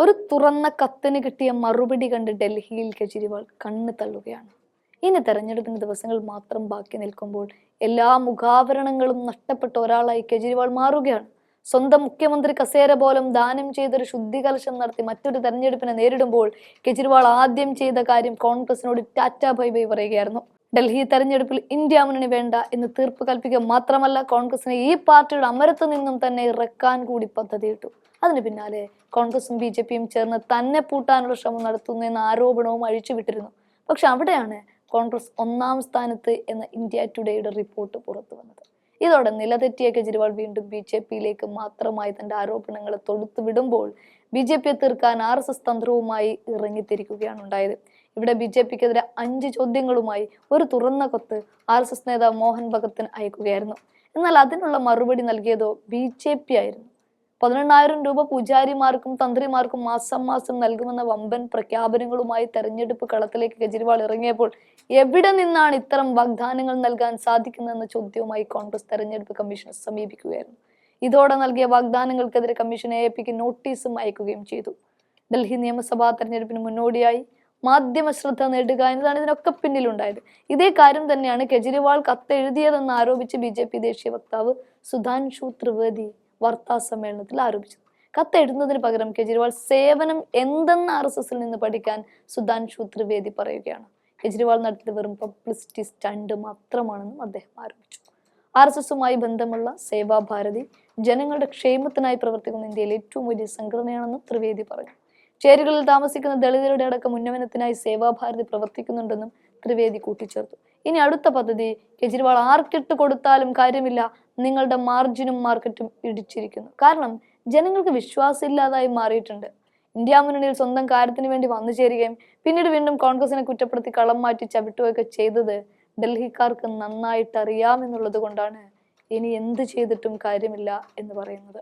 ഒരു തുറന്ന കത്തിന് കിട്ടിയ മറുപടി കണ്ട് ഡൽഹിയിൽ കെജ്രിവാൾ കണ്ണ് തള്ളുകയാണ്. ഇനി തെരഞ്ഞെടുപ്പിന് ദിവസങ്ങൾ മാത്രം ബാക്കി നിൽക്കുമ്പോൾ എല്ലാ മുഖാവരണങ്ങളും നഷ്ടപ്പെട്ട ഒരാളായി കെജ്രിവാൾ മാറുകയാണ്. സ്വന്തം മുഖ്യമന്ത്രി കസേര പോലും ദാനം ചെയ്തൊരു ശുദ്ധികലശം നടത്തി മറ്റൊരു തെരഞ്ഞെടുപ്പിനെ നേരിടുമ്പോൾ കെജ്രിവാൾ ആദ്യം ചെയ്ത കാര്യം കോൺഗ്രസിനോട് ടാറ്റ ബൈ ബൈ പറയുകയായിരുന്നു. ഡൽഹി തെരഞ്ഞെടുപ്പിൽ ഇന്ത്യ മുന്നണി വേണ്ട എന്ന് തീർപ്പ് കൽപ്പിക്കുക മാത്രമല്ല കോൺഗ്രസിനെ ഈ പാർട്ടിയുടെ അമരത്ത് നിന്നും തന്നെ ഇറക്കാൻ കൂടി പദ്ധതിയിട്ടു. അതിന് പിന്നാലെ കോൺഗ്രസും ബി ജെ പിയും ചേർന്ന് തന്നെ പൂട്ടാനുള്ള ശ്രമം നടത്തുന്നു എന്ന ആരോപണവും അഴിച്ചുവിട്ടിരുന്നു. പക്ഷെ അവിടെയാണ് കോൺഗ്രസ് ഒന്നാം സ്ഥാനത്ത് എന്ന ഇന്ത്യ ടുഡേയുടെ റിപ്പോർട്ട് പുറത്തു വന്നത്. ഇതോടെ നിലതെറ്റിയ കെജ്രിവാൾ വീണ്ടും ബി ജെ പിയിലേക്ക് മാത്രമായി തന്റെ ആരോപണങ്ങളെ തൊടുത്തു വിടുമ്പോൾ ബി ജെ പിയെ തീർക്കാൻ ആർ എസ് എസ് തന്ത്രവുമായി ഇറങ്ങിത്തിരിക്കുകയാണ് ഉണ്ടായത്. ഇവിടെ ബി ജെ പിക്കെതിരെ അഞ്ച് ചോദ്യങ്ങളുമായി ഒരു തുറന്ന കൊത്ത് ആർ എസ് എസ് നേതാവ് മോഹൻ ഭഗത്തിന് അയക്കുകയായിരുന്നു. എന്നാൽ അതിനുള്ള മറുപടി നൽകിയതോ ബി ജെ പി ആയിരുന്നു. പതിനെണ്ണായിരം രൂപ പൂജാരിമാർക്കും തന്ത്രിമാർക്കും മാസം മാസം നൽകുമെന്ന വമ്പൻ പ്രഖ്യാപനങ്ങളുമായി തെരഞ്ഞെടുപ്പ് കളത്തിലേക്ക് കെജ്രിവാൾ ഇറങ്ങിയപ്പോൾ എവിടെ നിന്നാണ് ഇത്തരം വാഗ്ദാനങ്ങൾ നൽകാൻ സാധിക്കുന്നതെന്ന ചോദ്യവുമായി കോൺഗ്രസ് തെരഞ്ഞെടുപ്പ് കമ്മീഷനെ സമീപിക്കുകയായിരുന്നു. ഇതോടെ നൽകിയ വാഗ്ദാനങ്ങൾക്കെതിരെ കമ്മീഷൻ എ പിക്ക് നോട്ടീസും അയക്കുകയും ചെയ്തു. ഡൽഹി നിയമസഭാ തെരഞ്ഞെടുപ്പിന് മുന്നോടിയായി മാധ്യമ ശ്രദ്ധ നേടുക എന്നതാണ് ഇതിനൊക്കെ പിന്നിലുണ്ടായത്. ഇതേ കാര്യം തന്നെയാണ് കെജ്രിവാൾ കത്തെഴുതിയതെന്ന് ആരോപിച്ച് ബി ജെ പി ദേശീയ വക്താവ് സുധാൻഷു ത്രിവേദി വാർത്താ സമ്മേളനത്തിൽ ആരോപിച്ചത്. കത്തെഴുതുന്നതിന് പകരം കെജ്രിവാൾ സേവനം എന്തെന്ന് ആർ എസ് എസിൽ നിന്ന് പഠിക്കാൻ സുധാൻഷു ത്രിവേദി പറയുകയാണ്. കെജ്രിവാൾ നടത്തിയത് വെറും പബ്ലിസിറ്റി സ്റ്റണ്ട് മാത്രമാണെന്നും അദ്ദേഹം ആരോപിച്ചു. ആർ എസ് എസുമായി ബന്ധമുള്ള സേവാഭാരതി ജനങ്ങളുടെ ക്ഷേമത്തിനായി പ്രവർത്തിക്കുന്ന ഇന്ത്യയിലെ ഏറ്റവും വലിയ സംഘടനയാണെന്നും ത്രിവേദി പറഞ്ഞു. ചേരികളിൽ താമസിക്കുന്ന ദളിതരുടെ അടക്കം ഉന്നമനത്തിനായി സേവാഭാരതി പ്രവർത്തിക്കുന്നുണ്ടെന്നും ത്രിവേദി കൂട്ടിച്ചേർത്തു. ഇനി അടുത്ത പദ്ധതി കെജ്രിവാൾ ആർക്കിട്ട് കൊടുത്താലും കാര്യമില്ല നിങ്ങളുടെ മാർജിനും മാർക്കറ്റും ഇടിച്ചിരിക്കുന്നു. കാരണം ജനങ്ങൾക്ക് വിശ്വാസമില്ലാതായി മാറിയിട്ടുണ്ട്. ഇന്ത്യ മുന്നണിയിൽ സ്വന്തം കാര്യത്തിന് വേണ്ടി വന്നു ചേരുകയും പിന്നീട് വീണ്ടും കോൺഗ്രസിനെ കുറ്റപ്പെടുത്തി കളം മാറ്റി ചവിട്ടുകയൊക്കെ ചെയ്തത് ഡൽഹിക്കാർക്ക് നന്നായിട്ട് അറിയാമെന്നുള്ളത് കൊണ്ടാണ് ഇനി എന്ത് ചെയ്തിട്ടും കാര്യമില്ല എന്ന് പറയുന്നത്.